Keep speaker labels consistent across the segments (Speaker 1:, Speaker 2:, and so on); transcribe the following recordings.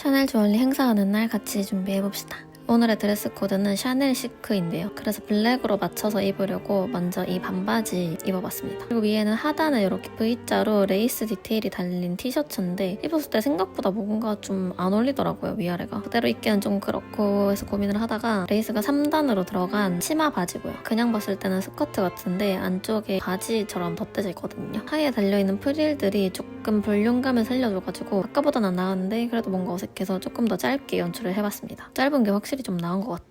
Speaker 1: 샤넬 주얼리 행사하는 날 같이 준비해봅시다. 오늘의 드레스 코드는 샤넬 시크인데요. 그래서 블랙으로 맞춰서 입으려고 먼저 이 반바지 입어봤습니다. 그리고 위에는 하단에 이렇게 V자로 레이스 디테일이 달린 티셔츠인데 입었을 때 생각보다 뭔가 좀 안 어울리더라고요, 위아래가. 그대로 입기는 좀 그렇고 해서 고민을 하다가 레이스가 3단으로 들어간 치마 바지고요. 그냥 봤을 때는 스커트 같은데 안쪽에 바지처럼 덧대져 있거든요. 하의에 달려있는 프릴들이 조금 볼륨감을 살려줘가지고 아까보다는 나았는데 그래도 뭔가 어색해서 조금 더 짧게 연출을 해봤습니다. 짧은 게 확실히 좀 나은 것 같아요.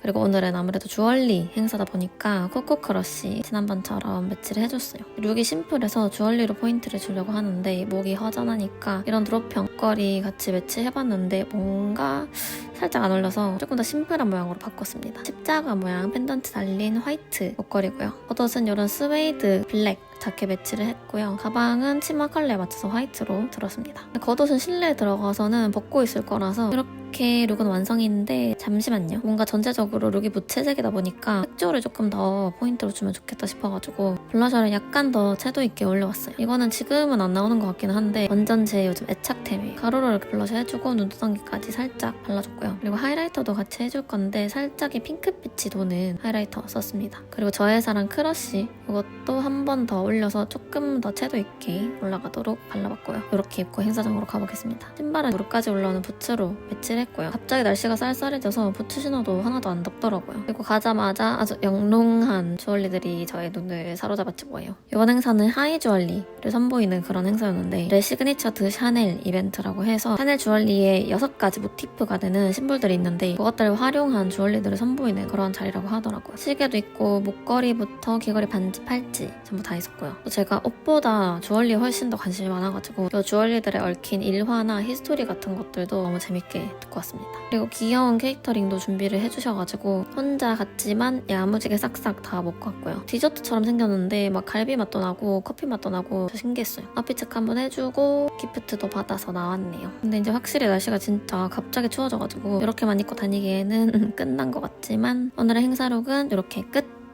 Speaker 1: 그리고 오늘은 아무래도 주얼리 행사다 보니까 코코 크러쉬 지난번처럼 매치를 해줬어요. 룩이 심플해서 주얼리로 포인트를 주려고 하는데 목이 허전하니까 이런 드롭형 목걸이 같이 매치해봤는데 뭔가 살짝 안 어울려서 조금 더 심플한 모양으로 바꿨습니다. 십자가 모양 펜던트 달린 화이트 목걸이고요. 겉옷은 이런 스웨이드 블랙 자켓 매치를 했고요. 가방은 치마 컬러에 맞춰서 화이트로 들었습니다. 겉옷은 실내에 들어가서는 벗고 있을 거라서 이렇게 룩은 완성인데 잠시만요. 뭔가 전체적으로 룩이 무채색이다 보니까 색조를 조금 더 포인트로 주면 좋겠다 싶어가지고 블러셔를 약간 더 채도 있게 올려왔어요. 이거는 지금은 안 나오는 것 같기는 한데 완전 제 요즘 애착템이에요. 가로로 이렇게 블러셔 해주고 눈두덩이까지 살짝 발라줬고요. 그리고 하이라이터도 같이 해줄 건데 살짝의 핑크빛이 도는 하이라이터 썼습니다. 그리고 저의 사랑 크러쉬 이것도 한 번 더 올려서 조금 더 채도 있게 올라가도록 발라봤고요. 이렇게 입고 행사장으로 가보겠습니다. 신발은 무릎까지 올라오는 부츠로 매치를 했고요. 갑자기 날씨가 쌀쌀해져서 부츠 신어도 하나도 안 덥더라고요. 그리고 가자마자 아주 영롱한 주얼리들이 저의 눈을 사로잡았지 뭐예요. 이번 행사는 하이 주얼리를 선보이는 그런 행사였는데 레 시그니처 드 샤넬 이벤트라고 해서 샤넬 주얼리에 6가지 모티프가 되는 심볼들이 있는데 그것들을 활용한 주얼리들을 선보이는 그런 자리라고 하더라고요. 시계도 있고 목걸이부터 귀걸이, 반지, 팔찌 전부 다 있었고요. 또 제가 옷보다 주얼리에 훨씬 더 관심이 많아가지고 이 주얼리들에 얽힌 일화나 히스토리 같은 것들도 너무 재밌게 듣고 왔습니다. 그리고 귀여운 케이터링도 준비를 해주셔가지고 혼자 갔지만 야무지게 싹싹 다 먹고 왔고요. 디저트처럼 생겼는데 막 갈비 맛도 나고 커피 맛도 나고 신기했어요. 앞이 체크 한번 해주고 기프트도 받아서 나왔네요. 근데 이제 확실히 날씨가 진짜 갑자기 추워져가지고 이렇게만 입고 다니기에는 끝난 것 같지만 오늘의 행사룩은 이렇게 끝!